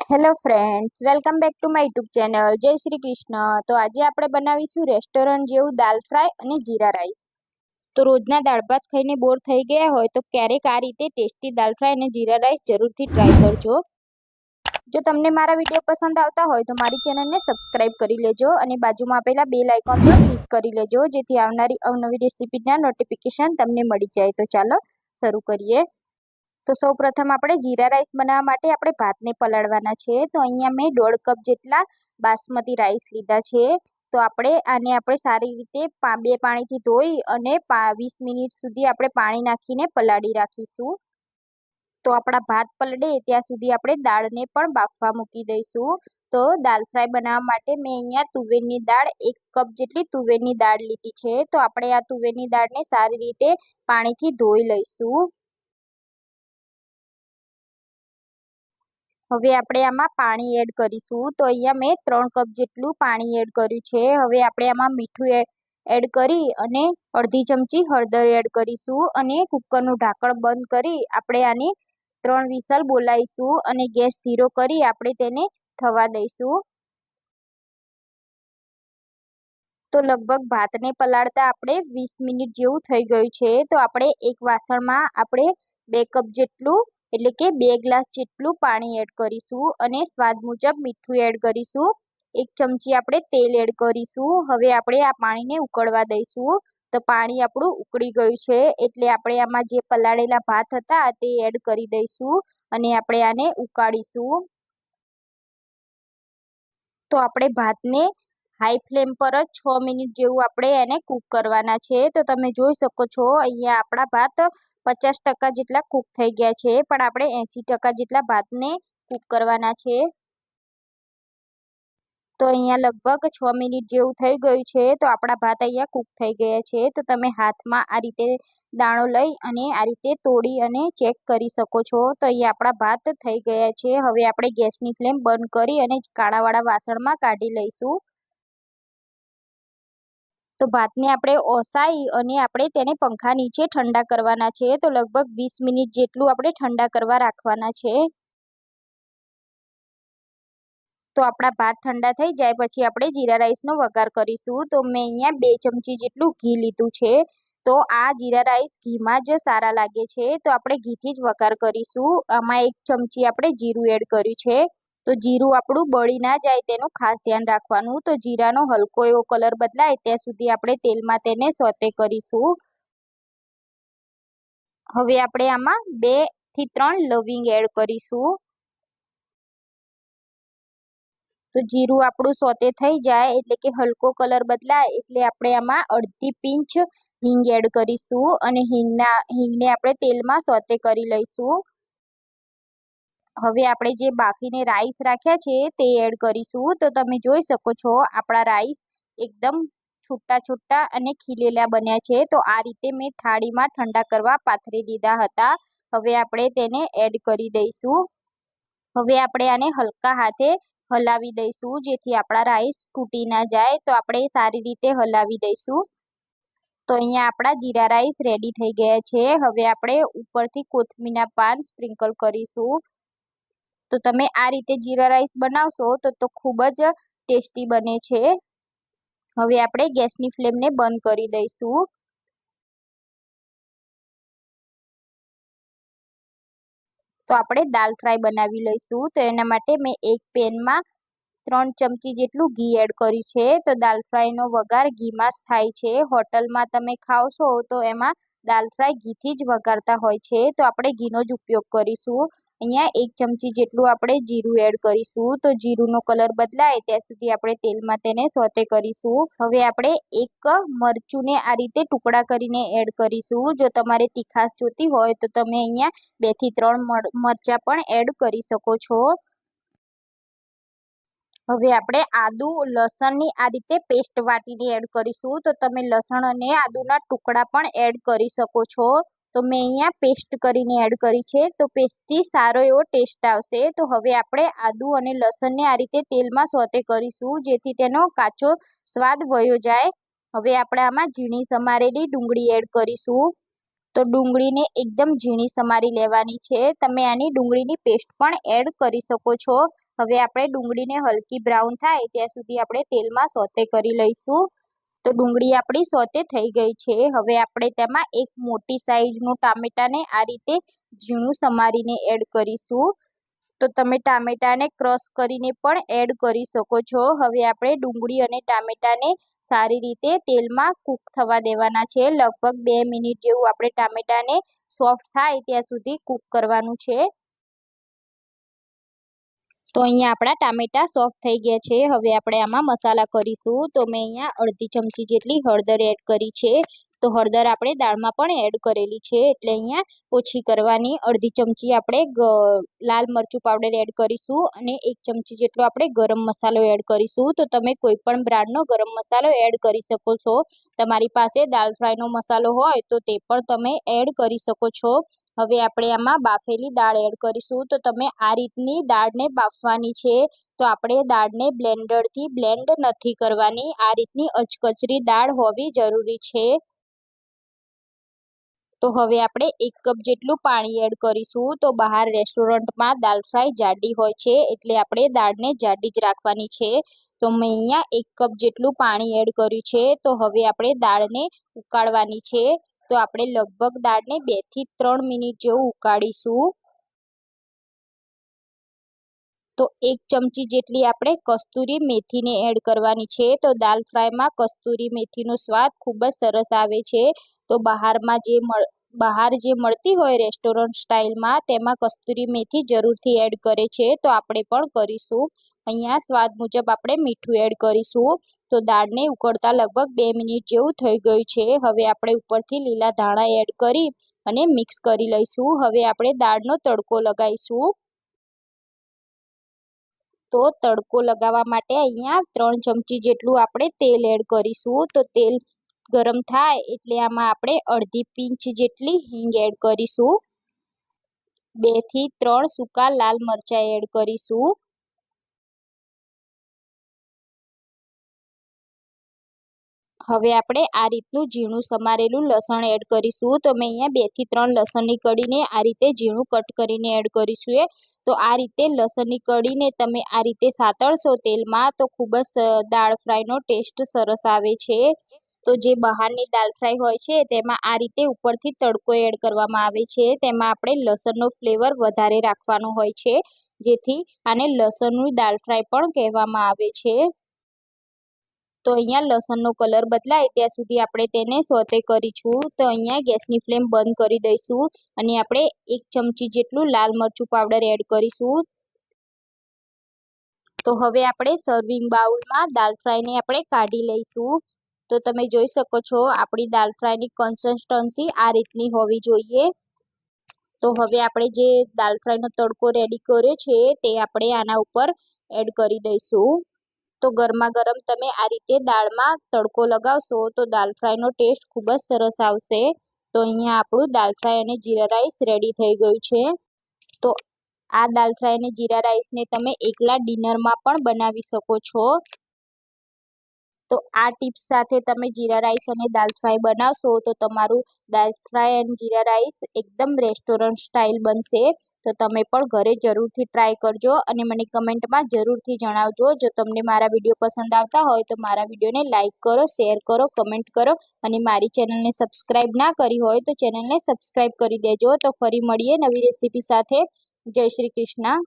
Hello friends welcome back to my YouTube channel જય શ્રી કૃષ્ણ તો આજે આપણે બનાવીશું રેસ્ટોરન્ટ જેવું દાલ ફ્રાય અને જીરા રાઈસ તો રોજના દાળ ભાત ખાઈને બોર થઈ ગયા હોય તો ક્યારેક આ રીતે ટેસ્ટી દાલ ફ્રાય અને જીરા રાઈસ જરૂરથી ટ્રાય કરજો. જો તમને મારા વીડિયો પસંદ આવતા હોય તો મારી ચેનલને સબસ્ક્રાઇબ કરી લેજો અને બાજુમાં આપેલા બેલ આઇકોન પર ક્લિક કરી લેજો, જેથી આવનારી અવનવી રેસીપીના નોટિફિકેશન તમને મળી જાય. તો ચાલો, શરૂ કરીએ. તો સૌ પ્રથમ આપણે જીરા રાઈસ બનાવવા માટે આપણે ભાતને પલાળવાના છે. તો અહીંયા મેં દોઢ કપ જેટલા બાસમતી રાઈસ લીધા છે. તો આપણે આને આપણે સારી રીતે બે પાણીથી ધોઈ અને વીસ મિનિટ સુધી આપણે પાણી નાખીને પલાળી રાખીશું. તો આપણા ભાત પલળે ત્યાં સુધી આપણે દાળને પણ બાફવા મૂકી દઈશું. તો દાળ ફ્રાય બનાવવા માટે મેં અહીંયા તુવેરની દાળ એક કપ જેટલી તુવેરની દાળ લીધી છે. તો આપણે આ તુવેરની દાળને સારી રીતે પાણીથી ધોઈ લઈશું. હવે આપણે આમાં પાણી એડ કરીશું. તો અહીંયા મેં ત્રણ કપ જેટલું પાણી એડ કર્યું છે. હવે આપણે આમાં મીઠું એડ કરી અને અડધી ચમચી હળદર એડ કરીશું અને કુકરનું ઢાંકણ બંધ કરી આપણે આની ત્રણ વિસલ બોલાવીશું અને ગેસ ધીરો કરી આપણે તેને થવા દઈશું. તો લગભગ ભાતને પલાળતા આપણે વીસ મિનિટ જેવું થઈ ગયું છે. તો આપણે એક વાસણમાં આપણે બે કપ જેટલું એટલે કે બે ગ્લાસ જેટલું પાણી એડ કરીશું અને સ્વાદ મુજબ મીઠું એડ કરીશું. એક ચમચી આપણે તેલ એડ કરીશું. હવે આપણે આ પાણીને ઉકળવા દઈશું. તો પાણી આપણું ઉકળી ગયું છે. એટલે આપણે આમાં જે પલાળેલા ભાત હતા તે એડ કરી દઈશું અને આપણે આને ઉકાળીશું. તો આપણે ભાતને હાઈ ફ્લેમ પર જ છ મિનિટ જેવું આપણે એને કૂક કરવાના છે. તો તમે જોઈ શકો છો, અહીંયા આપણા ભાત પચાસ ટકા જેટલા કૂક થઈ ગયા છે, પણ આપણે એંસી ટકા જેટલા ભાતને કૂક કરવાના છે. તો અહીંયા લગભગ છ મિનિટ જેવું થઈ ગયું છે, તો આપણા ભાત અહીંયા કૂક થઈ ગયા છે. તો તમે હાથમાં આ રીતે દાણો લઈ અને આ રીતે તોડી અને ચેક કરી શકો છો. તો અહીંયા આપણા ભાત થઈ ગયા છે. હવે આપણે ગેસની ફ્લેમ બંધ કરી અને કાળાવાળા વાસણમાં કાઢી લઈશું. તો ભાતને આપણે ઓસાઈ અને આપણે તેને પંખા નીચે ઠંડા કરવાના છે. તો લગભગ વીસ મિનિટ જેટલું આપણે ઠંડા કરવા રાખવાના છે. તો આપણા ભાત ઠંડા થઈ જાય પછી આપણે જીરા રાઈસનો વઘાર કરીશું. તો મેં અહીંયા બે ચમચી જેટલું ઘી લીધું છે. તો આ જીરા રાઈસ ઘીમાં જ સારા લાગે છે. તો આપણે ઘીથી જ વઘાર કરીશું. આમાં એક ચમચી આપણે જીરું એડ કર્યું છે. તો જીરું આપણું બળી ના જાય તેનું ખાસ ધ્યાન રાખવાનું. તો જીરાનો હલકો એવો કલર બદલાય ત્યાં સુધી આપણે તેલમાં તેને સોતે કરીશું. હવે આપણે આમાં બેથી ત્રણ લવિંગ એડ કરીશું. તો જીરું આપણું સોતે થઈ જાય એટલે કે હલકો કલર બદલાય એટલે આપણે આમાં અડધી પિંચ હિંગ એડ કરીશું અને હિંગના હિંગને આપણે તેલમાં સોતે કરી લઈશું. હવે આપણે જે બાફીને રાઈસ રાખ્યા છે, તે એડ કરીશું. તો તમે જોઈ શકો છો, આપણા રાઈસ એકદમ છૂટા છૂટા અને ખીલેલા બન્યા છે. તો આ રીતે મેં થાળીમાં ઠંડા કરવા પાથરી દીધા હતા. હવે આપણે તેને એડ કરી દઈશું. હવે આપણે આને હલકા હાથે હલાવી દઈશું, જેથી આપણા રાઈસ તૂટી ના જાય. તો આપણે સારી રીતે હલાવી દઈશું. તો અહીંયા આપણા જીરા રાઈસ રેડી થઈ ગયા છે. હવે આપણે ઉપરથી કોથમીના પાન સ્પ્રિંકલ કરીશું. તો તમે આ રીતે જીરા રાઈસ બનાવશો તો તો ખૂબ જ ટેસ્ટી બને છે. હવે આપણે ગેસની ફ્લેમને બંધ કરી દઈશું. તો આપણે દાલ ફ્રાય બનાવી લઈશું. તો એના માટે મેં એક પેનમાં ત્રણ ચમચી જેટલું ઘી એડ કર્યું છે. તો દાલ ફ્રાયનો વઘાર ઘીમાં જ થાય છે. હોટલમાં તમે ખાવશો તો એમાં દાલ ફ્રાય ઘીથી જ વઘારતા હોય છે. તો આપણે ઘીનો જ ઉપયોગ કરીશું. અહીંયા એક ચમચી જેટલું આપણે જીરું એડ કરીશું. તો જીરુંનો કલર બદલાય ત્યાં સુધી આપણે તેલમાં તેને સોતે કરીશું. હવે આપણે એક મરચુંને આ રીતે ટુકડા કરીને એડ કરીશું. જો તમારે તીખાશ જોતી હોય તો તમે અહીંયા બેથી ત્રણ મરચાં પણ એડ કરી શકો છો. હવે આપણે આદુ, લસણની આ રીતે પેસ્ટ વાટીને એડ કરીશું. તો તમે લસણ અને આદુના ટુકડા પણ એડ કરી શકો છો. તો મેં અહીંયા પેસ્ટ કરીને એડ કરી છે. તો પેસ્ટથી સારો એવો ટેસ્ટ આવશે. તો હવે આપણે આદુ અને લસણને આ રીતે તેલમાં સોતે કરીશું, જેથી તેનો કાચો સ્વાદ વયો જાય. હવે આપણે આમાં ઝીણી સમારેલી ડુંગળી એડ કરીશું. તો ડુંગળીને એકદમ ઝીણી સમારી લેવાની છે. તમે આની ડુંગળીની પેસ્ટ પણ એડ કરી શકો છો. હવે આપણે ડુંગળીને હલકી બ્રાઉન થાય ત્યાં સુધી આપણે તેલમાં સોતે કરી લઈશું. તો ડુંગળી આપણી સોતે થઈ ગઈ છે. હવે આપણે તેમાં એક મોટી સાઈઝનું ટામેટાને આ રીતે ઝીણું સમારીને એડ કરીશું. તો તમે ટામેટાને ક્રશ કરીને પણ એડ કરી શકો છો. હવે આપણે ડુંગળી અને ટામેટાને સારી રીતે તેલમાં કૂક થવા દેવાના છે. લગભગ બે મિનિટ જેવું આપણે ટામેટાને સોફ્ટ થાય ત્યાં સુધી કૂક કરવાનું છે. તો અહીંયા આપણા ટામેટા સોફ્ટ થઈ ગયા છે. હવે આપણે આમાં મસાલા કરીશું. તો મેં અહીંયા અડધી ચમચી જેટલી હળદર એડ કરી છે. તો હળદર આપણે દાળમાં પણ એડ કરેલી છે. એટલે અહીંયા ઓછી કરવાની અડધી ચમચી આપણે લાલ મરચું પાવડર એડ કરીશું અને એક ચમચી જેટલો આપણે ગરમ મસાલો એડ કરીશું. તો તમે કોઈ પણ બ્રાન્ડનો ગરમ મસાલો એડ કરી શકો છો. તમારી પાસે દાલ ફ્રાયનો મસાલો હોય તો તે પણ તમે એડ કરી શકો છો. હવે આપણે આમાં બાફેલી દાળ એડ કરીશું. તો તમે આ રીતની દાળને બાફવાની છે. તો આપણે દાળને બ્લેન્ડરથી બ્લેન્ડ નથી કરવાની. આ રીતની અચકચરી દાળ હોવી જરૂરી છે. તો હવે આપણે એક કપ જેટલું પાણી એડ કરીશું તો બહાર રેસ્ટોરન્ટમાં દાલ ફ્રાય જાડી હોય છે એટલે આપણે દાળને જાડી જ રાખવાની છે. તો મેં અહીંયા એક કપ જેટલું પાણી એડ કર્યું છે. તો હવે આપણે દાળને ઉકાળવાની છે. તો આપણે લગભગ દાળને બેથી ત્રણ મિનિટ જેવું ઉકાળીશું. તો એક ચમચી જેટલી આપણે કસ્તુરી મેથીને એડ કરવાની છે. તો દાલ ફ્રાયમાં કસ્તુરી મેથીનો સ્વાદ ખૂબ જ સરસ આવે છે. તો બહારમાં જે બહાર જે મળતી હોય રેસ્ટોરન્ટ સ્ટાઇલમાં તેમાં કસ્તુરી મેથી જરૂરથી એડ કરે છે. તો આપણે પણ કરીશું. અહીંયા સ્વાદ મુજબ આપણે મીઠું એડ કરીશું. તો દાળને ઉકળતા લગભગ બે મિનિટ જેવું થઈ ગયું છે. હવે આપણે ઉપરથી લીલા ધાણા એડ કરી અને મિક્સ કરી લઈશું. હવે આપણે દાળનો તડકો લગાવીશું. તો તડકો લગાવવા માટે અહીંયા ત્રણ ચમચી જેટલું આપણે તેલ એડ કરીશું. તો તેલ ગરમ થાય એટલે આમાં આપણે અડધી પિંચ જેટલી હિંગ એડ કરીશું. બેથી ત્રણ સૂકા લાલ મરચાં એડ કરીશું. હવે આપણે આ રીતનું ઝીણું સમારેલું લસણ એડ કરીશું. તો મેં અહીંયા બેથી ત્રણ લસણની કડીને આ રીતે ઝીણું કટ કરીને એડ કરીશું એ. તો આ રીતે લસણની કડીને તમે આ રીતે સાતળશો તેલમાં તો ખૂબ જ દાળ ફ્રાયનો ટેસ્ટ સરસ આવે છે. તો જે બહારની દાળ ફ્રાય હોય છે, તેમાં આ રીતે ઉપરથી તડકો એડ કરવામાં આવે છે. તેમાં આપણે લસણનો ફ્લેવર વધારે રાખવાનો હોય છે, જેથી આને લસણનું દાળ ફ્રાય પણ કહેવામાં આવે છે. તો અહીંયા લસણનો કલર બદલાય ત્યાં સુધી આપણે તેને સોતે કરીશું. તો અહીંયા ગેસની ફ્લેમ બંધ કરી દઈશું અને આપણે એક ચમચી જેટલું લાલ મરચું પાવડર એડ કરીશું. તો હવે આપણે સર્વિંગ બાઉલમાં દાલ ફ્રાયને આપણે કાઢી લઈશું. તો તમે જોઈ શકો છો, આપણી દાલ ફ્રાયની કન્સિસ્ટન્સી આ રીતની હોવી જોઈએ. તો હવે આપણે જે દાલ ફ્રાયનો તડકો રેડી કર્યો છે, તે આપણે આના ઉપર એડ કરી દઈશું. તો ગરમા ગરમ તમે આ રીતે દાળમાં તડકો લગાવશો, તો દાલ ફ્રાયનો ટેસ્ટ ખૂબ જ સરસ આવશે. તો અહીંયા આપણું દાલ ફ્રાય અને જીરા રાઈસ રેડી થઈ ગયું છે. તો આ દાલ ફ્રાય અને જીરા રાઈસને તમે એકલા ડિનરમાં પણ બનાવી શકો છો. તો આ ટિપ્સ સાથે તમે જીરા રાઈસ અને દાલ ફ્રાય બનાવશો તો તમારું dal fry and jeera rice એકદમ રેસ્ટોરન્ટ સ્ટાઇલ બનશે. તો તમે પણ ઘરે જરૂરથી ટ્રાય કરજો અને મને કમેન્ટમાં જરૂરથી જણાવજો. જો તમને મારા વીડિયો પસંદ આવતા હોય તો મારા વિડીયોને લાઇક કરો, શેર કરો, કમેન્ટ કરો અને મારી ચેનલને સબસ્ક્રાઈબ ના કરી હોય તો ચેનલને સબસ્ક્રાઈબ કરી દેજો. તો ફરી મળીએ નવી રેસીપી સાથે. જય શ્રી કૃષ્ણ.